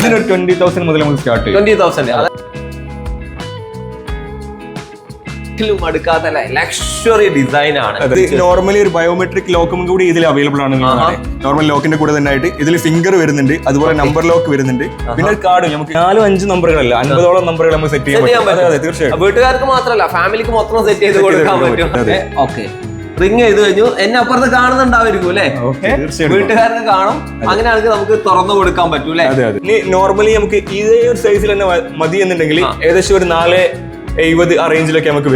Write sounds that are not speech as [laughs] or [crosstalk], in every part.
ഇതിനൊരു twenty thousand മുതൽ നമുക്ക് സ്റ്റാർട്ട് ചെയ്യും. ട്വന്റി തൗസൻഡ് അടുക്കാത്ത ലക്ഷറി ഡിസൈൻ ആണ്. നോർമലി ഒരു ബയോമെട്രിക് ലോക്കും കൂടി ഇതിൽ അവൈലബിൾ ആണ് നോർമൽ ലോക്കിന്റെ കൂടെ തന്നെ ആയിട്ട് ഇതിൽ ഫിംഗർ വരുന്നുണ്ട് അതുപോലെ നമ്പർ ലോക്ക് വരുന്നുണ്ട്. പിന്നെ കാർഡ് നമുക്ക് നാലും അഞ്ച് നമ്പറുകളല്ല അൻപതോളം നമ്പറുകൾ നമുക്ക് സെറ്റ് ചെയ്യാൻ പറ്റും. തീർച്ചയായും വീട്ടുകാർക്ക് മാത്രമല്ല ഫാമിലിക്ക് മൊത്തം സെറ്റ് ചെയ്ത് കൊടുക്കാൻ പറ്റും, ഓക്കെ. റിങ് ചെയ്ത് കഴിഞ്ഞു. എന്നെ അപ്പുറത്ത് കാണുന്നുണ്ടാവായിരിക്കും അല്ലേ? വീട്ടുകാരന് കാണും. അങ്ങനെയാണെങ്കിൽ നമുക്ക് തുറന്നു കൊടുക്കാൻ പറ്റൂ അല്ലേ? അതെ അതെ. ഇനി നോർമലി നമുക്ക് ഇതേ ഒരു സൈസിൽ തന്നെ മതി എന്നുണ്ടെങ്കിൽ ഏകദേശം ഒരു നാല് എഴുപത് ആ റേഞ്ചിലൊക്കെ നമുക്ക്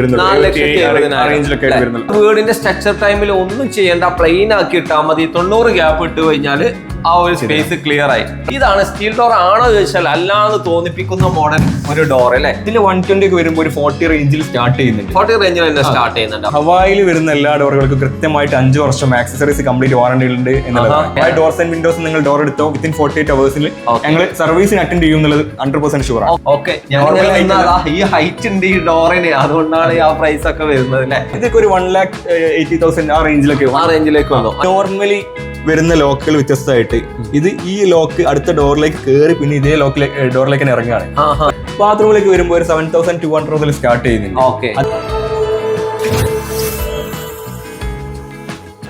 വീടിന്റെ സ്ട്രക്ചർ ടൈമിൽ ഒന്നും ചെയ്യേണ്ട. പ്ലെയിൻ ആക്കി ഇട്ടാൽ മതി. തൊണ്ണൂറ് ഗ്യാപ്പ് ഇട്ട് കഴിഞ്ഞാൽ ആ ഒരു സ്പേസ് ക്ലിയർ ആയി. ഇതാണ് സ്റ്റീൽ ഡോർ ആണോ ചോദിച്ചാൽ അല്ലാന്ന് തോന്നിപ്പിക്കുന്ന മോഡൽ ഒരു ഡോർ അല്ലേ? ഇതിൽ വൺ ട്വന്റി ഒക്കെ വരുമ്പോൾ ഒരു ഫോർട്ടി റേഞ്ചിൽ സ്റ്റാർട്ട് ചെയ്യുന്നുണ്ട്. ഫോർട്ടി റേഞ്ചിൽ തന്നെ സ്റ്റാർട്ട് ചെയ്യുന്നുണ്ട്. ഹവായിൽ വരുന്ന എല്ലാ ഡോറുകൾക്കും കൃത്യമായിട്ട് അഞ്ച് വർഷം ആക്സസറീസ് കംപ്ലീറ്റ് വാറണ്ടി ഉണ്ട് എന്നുള്ളത്. ഡോർസ് ആൻഡ് വിൻഡോസ് നിങ്ങൾ ഡോർ എടുത്തോ വിത്തിൻ ഫോർട്ടി എയ്റ്റ് അവേഴ്സിൽ. ഞങ്ങൾ സർവീസിന് അറ്റൻഡ് ചെയ്യും എന്നുള്ളത് ഹൺഡ്രഡ് പെർസെന്റ് ഷുവർ ആണ്. ഓക്കെ ഈ ഹൈറ്റ് ഉണ്ട് ഈ ഡോറിന് അതുകൊണ്ടാണ് ആ പ്രൈസ് ഒക്കെ വരുന്നത് അല്ലേ? ഇതൊക്കെ ഒരു വൺ ലാക്ക് എയ്റ്റി തൗസൻഡ് ആ റേഞ്ചിലൊക്കെ ആ റേഞ്ചിലേക്ക് വന്നു. നോർമലി വരുന്ന ലോക്കുകൾ വ്യത്യസ്തമായിട്ട്. ഇത് ഈ ലോക്ക് അടുത്ത ഡോറിലേക്ക് കയറി പിന്നെ ഇതേ ലോക്കിലേക്ക് ഡോറിലേക്ക് തന്നെ ഇറങ്ങുകയാണ്. ബാത്റൂമിലേക്ക് വരുമ്പോൾ ഒരു സെവൻ തൗസൻഡ് ടു ഹൺഡ്രഡ് മുതൽ സ്റ്റാർട്ട് ചെയ്യുന്നുണ്ട്. ഓക്കെ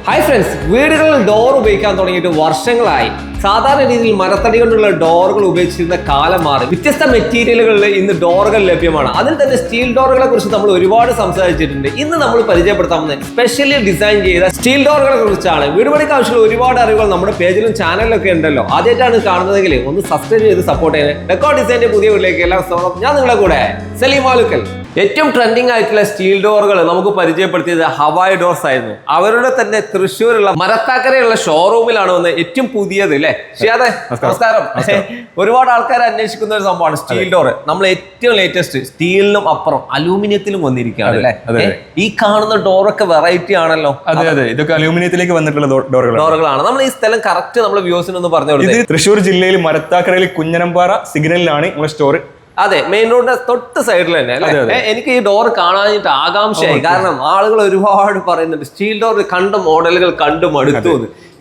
ഹായ് ഫ്രണ്ട്സ് വീടുകളിൽ ഡോർ ഉപയോഗിക്കാൻ തുടങ്ങിയിട്ട് വർഷങ്ങളായി. സാധാരണ രീതിയിൽ മരത്തടി കൊണ്ടുള്ള ഡോറുകൾ ഉപയോഗിച്ചിരുന്ന കാലം മാറി. വ്യത്യസ്ത മെറ്റീരിയലുകളിൽ ഇന്ന് ഡോറുകൾ ലഭ്യമാണ്. അതിൽ തന്നെ സ്റ്റീൽ ഡോറുകളെ കുറിച്ച് നമ്മൾ ഒരുപാട് സംസാരിച്ചിട്ടുണ്ട്. ഇന്ന് നമ്മൾ പരിചയപ്പെടുത്താമെന്ന് സ്പെഷ്യലി ഡിസൈൻ ചെയ്ത സ്റ്റീൽ ഡോറുകളെ കുറിച്ചാണ്. വീട് പണിക്ക് ആവശ്യമുള്ള ഒരുപാട് അറിവുകൾ നമ്മുടെ പേജിലും ചാനലിലും ഒക്കെ ഉണ്ടല്ലോ. ആദ്യമായിട്ടാണ് കാണുന്നതെങ്കിൽ ഒന്ന് സബ്സ്ക്രൈബ് ചെയ്ത് സപ്പോർട്ട് ചെയ്യണേ. ഡെക്കോ ഡിസൈന്റെ പുതിയ വീട്ടിലേക്ക് എല്ലാം ഞാൻ നിങ്ങളുടെ കൂടെ സലീം മാലുക്കൽ ഏറ്റവും ട്രെൻഡിങ് ആയിട്ടുള്ള സ്റ്റീൽ ഡോറുകൾ നമുക്ക് പരിചയപ്പെടുത്തിയത് ഹവായ് ഡോർസ് ആയിരുന്നു. അവരുടെ തന്നെ തൃശ്ശൂരുള്ള മരത്താക്കരയുള്ള ഷോറൂമിലാണ് വന്ന് ഏറ്റവും പുതിയത് അല്ലേ അതെ നമസ്കാരം. [laughs] ഒരുപാട് ആൾക്കാർ അന്വേഷിക്കുന്ന ഒരു സംഭവമാണ് സ്റ്റീൽ ഡോർ നമ്മൾ ഏറ്റവും ലേറ്റസ്റ്റ് സ്റ്റീലിനും അപ്പുറം അലൂമിനിയത്തിലും വന്നിരിക്കുകയാണ് അല്ലേ ഈ കാണുന്ന ഡോറൊക്കെ വെറൈറ്റി ആണല്ലോ. അതെ അതെ. ഇതൊക്കെ അലൂമിനിയത്തിലേക്ക് വന്നിട്ടുള്ള ഡോറുകളാണ് നമ്മൾ ഈ സ്ഥലം കറക്റ്റ് നമ്മൾ വ്യൂസിനൊന്ന് പറഞ്ഞു തൃശ്ശൂർ ജില്ലയിൽ മരത്താക്കരയിൽ കുഞ്ഞനമ്പാറ സിഗ്നലിലാണ് നമ്മുടെ സ്റ്റോർ അതെ മെയിൻ റോഡിന്റെ തൊട്ട് സൈഡിൽ തന്നെ അല്ലേ? എനിക്ക് ഈ ഡോർ കാണാനായിട്ട് ആകാംക്ഷയായി. കാരണം ആളുകൾ ഒരുപാട് പറയുന്നുണ്ട് സ്റ്റീൽ ഡോർ കണ്ട മോഡലുകൾ കണ്ടു മടുത്തു.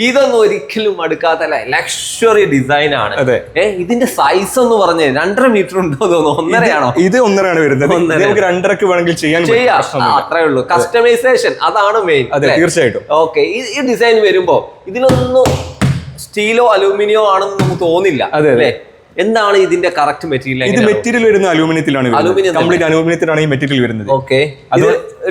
ഇതൊന്നും ഒരിക്കലും മടുക്കാത്തല്ല ലക്ഷറി ഡിസൈൻ ആണ്. ഇതിന്റെ സൈസ് എന്ന് പറഞ്ഞ രണ്ടര മീറ്റർ ഉണ്ടോ തോന്നുന്നു ഒന്നരയാണോ? ഇത് ഒന്നരയാണ് വരുന്നത്. നമുക്ക് രണ്ടരക്ക് വേണമെങ്കിൽ ചെയ്യാൻ. ചെയ്യാം. അത്രേ ഉള്ളൂ. കസ്റ്റമൈസേഷൻ അതാണ് മെയിൻ അതെ തീർച്ചയായിട്ടും. ഓക്കെ ഈ ഡിസൈൻ വരുമ്പോ ഇതിനൊന്നും സ്റ്റീലോ അലൂമിനിയോ ആണെന്ന് നമുക്ക് തോന്നില്ല അതെ, അതെ. അല്ലേ? എന്താണ് ഇതിന്റെ കറക്റ്റ് മെറ്റീരിയൽ ഇത് മെറ്റീരിയൽ വരുന്ന അലൂമിനിയത്തിലാണ് കംപ്ലീറ്റ് അലൂമിനിയത്തിലാണ് ഈ മെറ്റീരിയൽ വരുന്നത്. ഓക്കെ അത്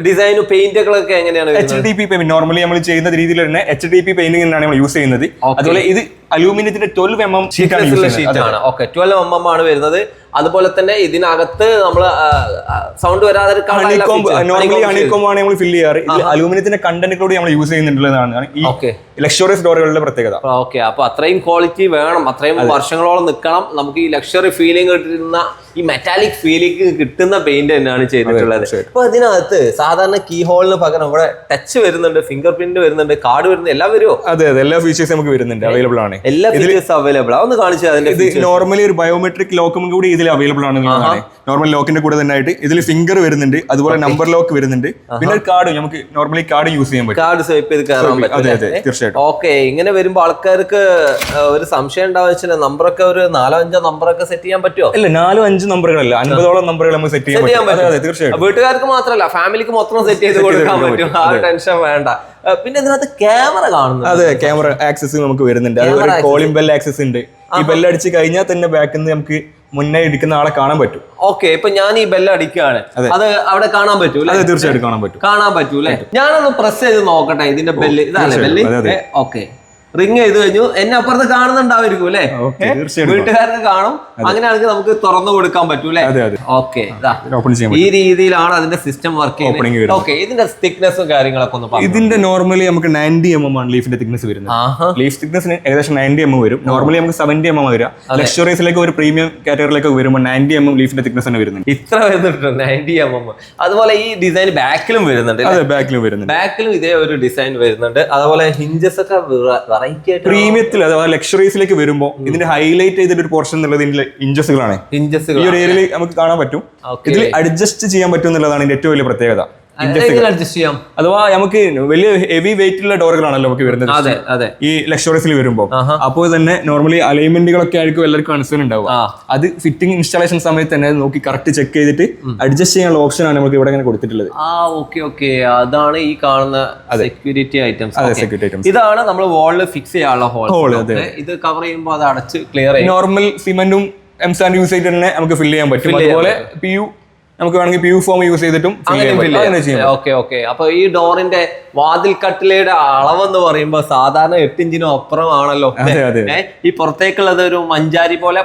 ഡിസൈനും പെയിന്റുകളൊക്കെ എങ്ങനെയാണ് H D P paint normally നമ്മൾ ചെയ്യുന്ന രീതിയിൽ തന്നെ എച്ച് ഡി പി പെയിന്റിംഗ് ആണ് നമ്മൾ യൂസ് ചെയ്യുന്നത്. അതുപോലെ ഇത് അലൂമിനിയത്തിന്റെ ട്വൽവ് എം എം ഷീറ്റ് ആണ് ഓക്കെ ട്വൽവ് എം എം ആണ് വരുന്നത്. അതുപോലെ തന്നെ ഇതിനകത്ത് നമ്മൾ സൗണ്ട് വരാതെ ഫിൽ നമ്മൾ ഫില്ല് ചെയ്യാറ്. അലൂമിനിയത്തിന്റെ കണ്ടന്റ് കൂടി നമ്മൾ യൂസ് ചെയ്യുന്നുണ്ടെന്നാണ് ഈ ലക്ഷറിയസ് ഡോറുകളുടെ പ്രത്യേകത. ഓക്കെ. അപ്പൊ അത്രയും ക്വാളിറ്റി വേണം. അത്രയും വർഷങ്ങളോളം നിൽക്കണം നമുക്ക് ഈ ലക്ഷറി ഫീലിംഗ് കിട്ടുന്ന ഈ മെറ്റാലിക് ഫീലിംഗ് കിട്ടുന്ന പെയിന്റ് തന്നെയാണ് ചെയ്തിട്ടുള്ളത്. അപ്പൊ അതിനകത്ത് സാധാരണ കീ ഹോളിന് പകരം ഇവിടെ ടച്ച് വരുന്നുണ്ട് ഫിംഗർ പ്രിന്റ് വരുന്നുണ്ട് കാർഡ് വരുന്നുണ്ട് എല്ലാം വരുമോ അതെ അതെ എല്ലാ ഫീച്ചേഴ്സ് നമുക്ക് വരുന്നുണ്ട് അവൈലബിൾ ആണ്. എല്ലാ ഫീച്ചേഴ്സ് അവൈലബിൾ ഒന്ന് കാണിച്ചു അതിന്റെ ഇത് നോർമലി ഒരു ബയോമെട്രിക് ലോക്കും കൂടി ഇതിൽ അവൈലബിൾ ആണ് നോർമൽ ലോക്കിന്റെ കൂടെ തന്നെ ആയിട്ട് ഇതിൽ ഫിംഗർ വരുന്നുണ്ട് അതുപോലെ നമ്പർ ലോക്ക് വരുന്നുണ്ട്. പിന്നെ കാർഡ് നമുക്ക് നോർമലി കാർഡ് യൂസ് ചെയ്യാൻ പറ്റും. കാർഡ് സ്വൈപ്പ് ചെയ്ത് കയറാൻ പറ്റും തീർച്ചയായിട്ടും. ഓക്കെ ഇങ്ങനെ വരുമ്പോ ആൾക്കാർക്ക് ഒരു സംശയം ഉണ്ടാവുക നമ്പറൊക്കെ ഒരു നാലോ അഞ്ചോ നമ്പറൊക്കെ സെറ്റ് ചെയ്യാൻ പറ്റുമോ അല്ല നാലോ അഞ്ച് നമ്പറുകളല്ല? അൻപതോളം നമ്പറുകൾ നമുക്ക് സെറ്റ് ചെയ്യാൻ പറ്റും. തീർച്ചയായിട്ടും. വീട്ടുകാർക്ക് മാത്രമല്ല ഫാമിലിക്ക് മൊത്തം സെറ്റ് ചെയ്ത് കൊടുക്കാൻ പറ്റും. ആ ടെൻഷൻ വേണ്ട. പിന്നെ ഇതിനകത്ത് ക്യാമറ കാണുന്നു അതെ ക്യാമറ ആക്സസ് നമുക്ക് വരുന്നുണ്ട്. അതുപോലെ കോളിംഗ് ബെൽ ആക്സസ് ഉണ്ട്. ഈ ബെൽ അടിച്ച് കഴിഞ്ഞാൽ തന്നെ ബാക്കിൽ നിന്ന് നമുക്ക് മുന്നേ ഇടിക്കുന്ന ആളെ കാണാൻ പറ്റും. ഓക്കെ ഇപ്പൊ ഞാൻ ഈ ബെല്ല് അടിക്കുകയാണ്. അതെ. അവിടെ കാണാൻ പറ്റൂല അതെ തീർച്ചയായിട്ടും കാണാൻ പറ്റും. കാണാൻ പറ്റൂലേ ഞാനൊന്ന് പ്രസ് ചെയ്ത് നോക്കട്ടെ ഇതിന്റെ ബെല്ല് ഇതാണ് ബെല്ല്. ഓക്കെ റിങ് ചെയ്ത് കഴിഞ്ഞു. എന്നെ അപ്പുറത്ത് കാണുന്നുണ്ടാവായിരിക്കും അല്ലെ? വീട്ടുകാർക്ക് കാണും. അങ്ങനെയാണെങ്കിൽ നമുക്ക് തുറന്നു കൊടുക്കാൻ പറ്റൂ അല്ലെ? അതെ ഓക്കെ ഈ രീതിയിലാണ് അതിന്റെ സിസ്റ്റം വർക്ക് ചെയ്യുന്നത്. ഓക്കെ ഇതിന്റെ തിക്നെസ്സും കാര്യങ്ങളൊക്കെ ഒന്ന് ഇതിന്റെ നോർമലി നമുക്ക് നയന്റി എം എം ആണ് ലീഫിന്റെ തിക്നെസ് വരുന്നത്. ലീഫ് തിക്നെസ്സിന് ഏകദേശം നയന്റി എം വരും. നോർമലി നമുക്ക് സെവന്റി എം എം വരിക. ലക്ഷറീസിലേക്ക് ഒരു പ്രീമിയം കാറ്റഗറിയിലേക്ക് വരുമ്പോൾ നയന്റി എം എം ലീഫിന്റെ തിക്നെസ് തന്നെ വരുന്നത് ഇത്ര വരുന്നുണ്ട് നയന്റി എം എം അതുപോലെ ഈ ഡിസൈൻ ബാക്കിലും വരുന്നുണ്ട് ബാക്കിലും വരുന്നുണ്ട്. ബാക്കിലും ഇതേ ഒരു ഡിസൈൻ വരുന്നുണ്ട്. അതുപോലെ ഹിഞ്ചസ് ഒക്കെ വെറൈറ്റി പ്രീമിയത്തിൽ അഥവാ ലക്ഷറീസിലേക്ക് വരുമ്പോൾ ഇതിന്റെ ഹൈലൈറ്റ് ചെയ്തിട്ട് ഒരു പോർഷൻ എന്നുള്ളത് ഇതിന്റെ ഇഞ്ചസുകളാണ് ഇഞ്ചസ് ഈ ഒരു ഏരിയയിൽ നമുക്ക് കാണാൻ പറ്റും. ഇതിൽ അഡ്ജസ്റ്റ് ചെയ്യാൻ പറ്റും എന്നുള്ളതാണ് ഇതിന്റെ ഏറ്റവും വലിയ പ്രത്യേകത. അഡ്ജസ്റ്റ് ചെയ്യാം? അഥവാ നമുക്ക് വലിയ ഹെവി വെയിറ്റ് ഉള്ള ഡോറുകളാണല്ലോ നമുക്ക് വരുന്നത്. അതെ അതെ. ഈ ലക്ഷറീസിൽ വരുമ്പോൾ. അപ്പോൾ തന്നെ നോർമലി അലൈൻമെന്റുകളൊക്കെ ആയിരിക്കും എല്ലാവർക്കും കൺസേൺ ഉണ്ടാവും അത് ഫിറ്റിംഗ് ഇൻസ്റ്റാളേഷൻ സമയത്ത് തന്നെ നോക്കി കറക്റ്റ് ചെക്ക് ചെയ്തിട്ട് അഡ്ജസ്റ്റ് ചെയ്യാനുള്ള ഓപ്ഷൻ ആണ് നമുക്ക് ഇവിടെ ഇങ്ങനെ കൊടുത്തിട്ടുള്ളത്. ആ ഓക്കെ ഓക്കെ അതാണ് ഈ കാണുന്ന സെക്യൂരിറ്റി ഐറ്റംസ് അതെ സെക്യൂരിറ്റി ഐറ്റംസ് ഇതാണ് നമ്മൾ വാളിൽ ഫിക്സ് ചെയ്യാനുള്ള ഹോൾ ഇത് കവർ ചെയ്യുമ്പോൾ അത് അടച്ച് ക്ലിയർ ചെയ്യും. നോർമൽ സിമെന്റും എംസാൻഡ് യൂസ് ചെയ്തിട്ട് തന്നെ നമുക്ക് ഫില്ല് ചെയ്യാൻ പറ്റും. അതുപോലെ പി യു നമുക്ക് വേണമെങ്കിൽ പ്യൂ ഫോം യൂസ് ചെയ്തിട്ടും ഓക്കെ ഓക്കെ അപ്പൊ ഈ ഡോറിന്റെ വാതിൽ കട്ടിലയുടെ അളവെന്ന് പറയുമ്പോൾ സാധാരണ എട്ട് ഇഞ്ചിനും അപ്പുറമാണല്ലോ. അതെ, അതെ. ഏ, ഈ പുറത്തേക്കുള്ളത് ഒരു മഞ്ചാരി പോലെ.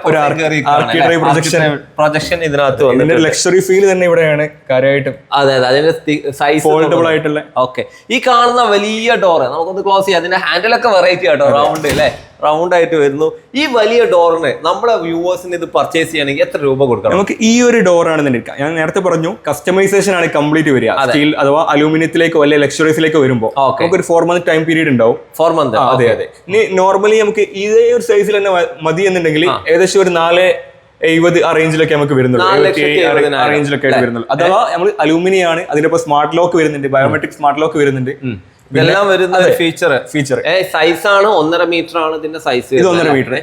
പ്രൊജക്ഷൻ ഇതിനകത്ത് വന്നിട്ട് ലക്ഷറി ഫീൽ തന്നെ ഇവിടെയാണ് കാര്യമായിട്ടും. അതെ അതെ. അതിന്റെ സൈസ് ഫോൾഡബിൾ ആയിട്ടുള്ള. ഓക്കെ ഈ കാണുന്ന വലിയ ഡോറ് നമുക്കൊന്ന് ക്ലോസ് ചെയ്യാം. അതിന്റെ ഹാൻഡിലൊക്കെ വെറൈറ്റി ആട്ടോ റൗണ്ട് അല്ലേ? റൗണ്ട് ആയിട്ട് വരുന്നു. ഈ വലിയ ഡോറിന് നമ്മുടെ വ്യൂവേഴ്സിന് ഇത് പർച്ചേസ് ചെയ്യണമെങ്കിൽ എത്ര രൂപ കൊടുക്കണം? നമുക്ക് ഈ ഒരു ആണെന്ന് എടുക്കാം ഞാൻ നേരത്തെ പറഞ്ഞു കസ്റ്റമൈസേഷൻ ആണ് കംപ്ലീറ്റ് വരിക. സ്റ്റീൽ അഥവാ അലൂമിനിയത്തിലേക്കോ അല്ലെങ്കിൽ ലക്ഷറീസിലേക്കോ വരുമ്പോൾ. നമുക്ക് ഒരു ഫോർ മന്ത് ടൈം പീരീഡ് ഉണ്ടാവും. ഫോർ മന്ത് അതെ അതെ. ഇനി നോർമലി നമുക്ക് ഇതേ ഒരു സൈസിൽ തന്നെ മതി എന്നുണ്ടെങ്കിൽ ഏകദേശം ഒരു നാല് എഴുപത് ആ റേഞ്ചിലൊക്കെ നമുക്ക് വരുന്നുള്ളൂ. റേഞ്ചിലൊക്കെ ആയിട്ട് വരുന്നുള്ളൂ. അഥവാ നമ്മൾ അലൂമിനിയാണ് അതിന്റെ സ്മാർട്ട് ലോക്ക് വരുന്നുണ്ട് ബയോമെട്രിക് സ്മാർട്ട് ലോക്ക് വരുന്നുണ്ട്. ഇതെല്ലാം വരുന്ന ഫീച്ചർ ഫീച്ചർ സൈസ് ആണ് ഒന്നര മീറ്റർ ആണ് ഇതിന്റെ സൈസ് ഇത് ഒന്നര മീറ്റർ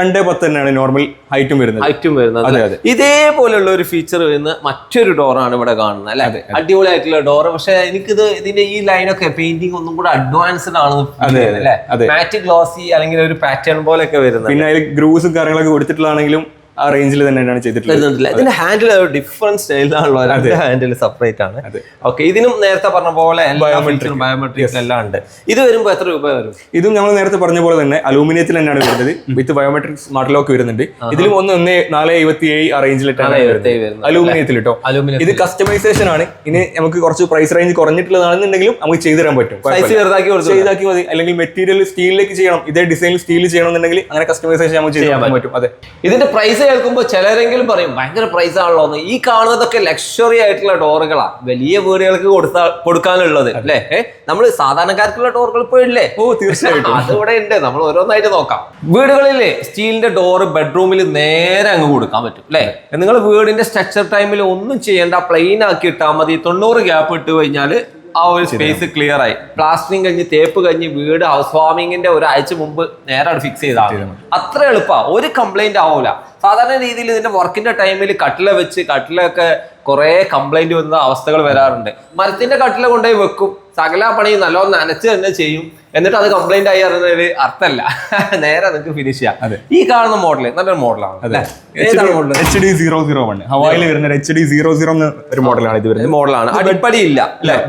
രണ്ടേ പത്ത് തന്നെയാണ് നോർമൽ ഹൈറ്റും വരുന്നത്. ഹൈറ്റും വരുന്നത്. ഇതേപോലെയുള്ള ഒരു ഫീച്ചർ വരുന്ന മറ്റൊരു ഡോറാണ് ഇവിടെ കാണുന്നത് അല്ലെ? അടിപൊളിയായിട്ടുള്ള ഡോർ പക്ഷെ എനിക്കിത് ഇതിന്റെ ഈ ലൈനൊക്കെ പെയിന്റിംഗ് ഒന്നും കൂടെ അഡ്വാൻസ്ഡ് ആണ്. മാറ്റ് ഗ്ലോസി അല്ലെങ്കിൽ ഒരു പാറ്റേൺ പോലെയൊക്കെ വരുന്നത്. പിന്നെ അതിൽ ഗ്രൂസും കാര്യങ്ങളൊക്കെ കൊടുത്തിട്ടുള്ളതാണെങ്കിലും ആ റേഞ്ചിൽ തന്നെയാണ് ചെയ്തിട്ടുള്ളത്. ഇതിന്റെ ഹാൻഡിൽ ഡിഫറെന്റ് സ്റ്റൈലിലാണല്ലോ രണ്ട് ഹാൻഡിൽ സെപ്പറേറ്റ് ആണ്. ഓക്കെ ഇതിനും നേരത്തെ പറഞ്ഞ പോലെ ബയോമെട്രിക്സ് എല്ലാം ഉണ്ട്. ഇത് വരുമ്പോൾ എത്ര രൂപ വരും? ഇതും നമ്മൾ നേരത്തെ പറഞ്ഞ പോലെ തന്നെ അലൂമിനിയത്തിൽ തന്നെയാണ് വരുന്നത്. വിത്ത് ബയോമെട്രിക്സ് സ്മാർട്ട് ലോക്ക് വരുന്നുണ്ട്. ഇതിലും ഒന്ന് ഒന്ന് നാല് എഴുപത്തി ഏഴ് ആ റേഞ്ചിലിട്ടാണ്. അലൂമിനിയത്തിൽ കേട്ടോ അലൂമിനിയം ഇത് കസ്റ്റമൈസേഷൻ ആണ്. ഇനി നമുക്ക് കുറച്ച് പ്രൈസ് റേഞ്ച് കുറഞ്ഞിട്ടുള്ളതാണെന്നുണ്ടെങ്കിലും നമുക്ക് ചെയ്തു തരാൻ പറ്റും. ചെയ്താക്കി മതി. അല്ലെങ്കിൽ മെറ്റീരിയൽ സ്റ്റീലിലേക്ക് ചെയ്യണം. ഇതേ ഡിസൈനിൽ സ്റ്റീൽ ചെയ്യണമെന്നുണ്ടെങ്കിൽ അങ്ങനെ കസ്റ്റമൈസേഷൻ നമുക്ക് ചെയ്യാൻ പറ്റും. അതെ. ഇതിന്റെ പ്രൈസ് കേൾക്കുമ്പോൾ ചിലരെങ്കിലും പറയും ഭയങ്കര പ്രൈസ് ആണല്ലോ എന്ന്. ഈ കാണുന്നതൊക്കെ ലക്ഷറി ആയിട്ടുള്ള ഡോറുകളാ. വലിയ വീടുകൾക്ക് കൊടുത്താ കൊടുക്കാനുള്ളത് അല്ലേ? നമ്മൾ സാധാരണക്കാർക്കുള്ള ഡോറുകൾ ഇപ്പോൾ ഇല്ലേ? ഓ തീർച്ചയായിട്ടും. അതിവിടെ ഉണ്ട്. നമ്മൾ ഓരോന്നായിട്ട് നോക്കാം. വീടുകളിലെ സ്റ്റീലിന്റെ ഡോറ് ബെഡ്റൂമിൽ നേരെ അങ്ങ് കൊടുക്കാൻ പറ്റും അല്ലേ? നിങ്ങൾ വീടിന്റെ സ്ട്രക്ചർ ടൈമിൽ ഒന്നും ചെയ്യേണ്ട പ്ലെയിൻ ആക്കി ഇട്ടാൽ മതി. തൊണ്ണൂറ് ഗ്യാപ്പ് ഇട്ട് കഴിഞ്ഞാൽ ആ ഒരു സ്പേസ് ക്ലിയർ ആയി. പ്ലാസ്റ്ററിങ് കഴിഞ്ഞ് തേപ്പ് കഴിഞ്ഞ് വീട് ഹൗസ് വാർമിങ്ങിന്റെ ഒരാഴ്ച മുമ്പ് നേരെ ഫിക്സ് ചെയ്താൽ അത്ര എളുപ്പമാണ് ഒരു കംപ്ലൈന്റ് ആവൂല. സാധാരണ രീതിയിൽ ഇതിന്റെ വർക്കിന്റെ ടൈമിൽ കട്ടില വെച്ച് കട്ടിലൊക്കെ കുറെ കംപ്ലൈന്റ് വന്ന അവസ്ഥകൾ വരാറുണ്ട്. മരത്തിന്റെ കട്ടില കൊണ്ടുപോയി വെക്കും. സകല പണി നല്ലോണം നനച്ച് തന്നെ ചെയ്യും. എന്നിട്ട് അത് കംപ്ലൈന്റ് ആയി അറിയുന്നതിൽ അർത്ഥമല്ല [laughs] നേരെ നിങ്ങൾക്ക് ഫിനിഷ് ചെയ്യാം. ഈ കാണുന്ന മോഡൽ നല്ലൊരു മോഡലാണ് H D zero zero one ഹവായിൽ വരുന്ന എച്ച് ഡി സീറോ സീറോ ഒരു മോഡലാണ് ഇത് വരുന്നത്. മോഡലാണ് അടിപ്പടി ഇല്ല